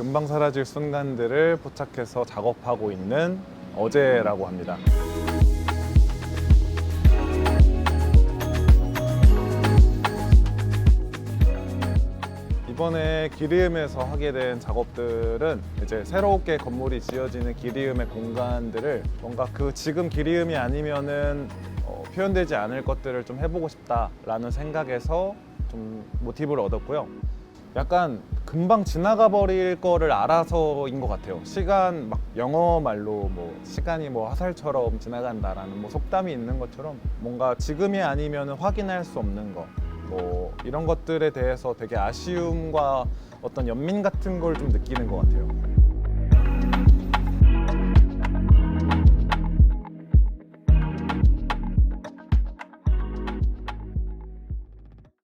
금방 사라질 순간들을 포착해서 작업하고 있는 어제라고 합니다. 이번에 기리음에서 하게 된 작업들은 이제 새롭게 건물이 지어지는 기리음의 공간들을 뭔가 그 지금 기리음이 아니면은 어, 표현되지 않을 것들을 좀 해보고 싶다라는 생각에서 좀 모티브를 얻었고요. 약간 금방 지나가 버릴 거를 알아서인 것 같아요. 시간 막 영어 말로 뭐 시간이 뭐 화살처럼 지나간다라는 뭐 속담이 있는 것처럼 뭔가 지금이 아니면 확인할 수 없는 거. 뭐 이런 것들에 대해서 되게 아쉬움과 어떤 연민 같은 걸 좀 느끼는 것 같아요.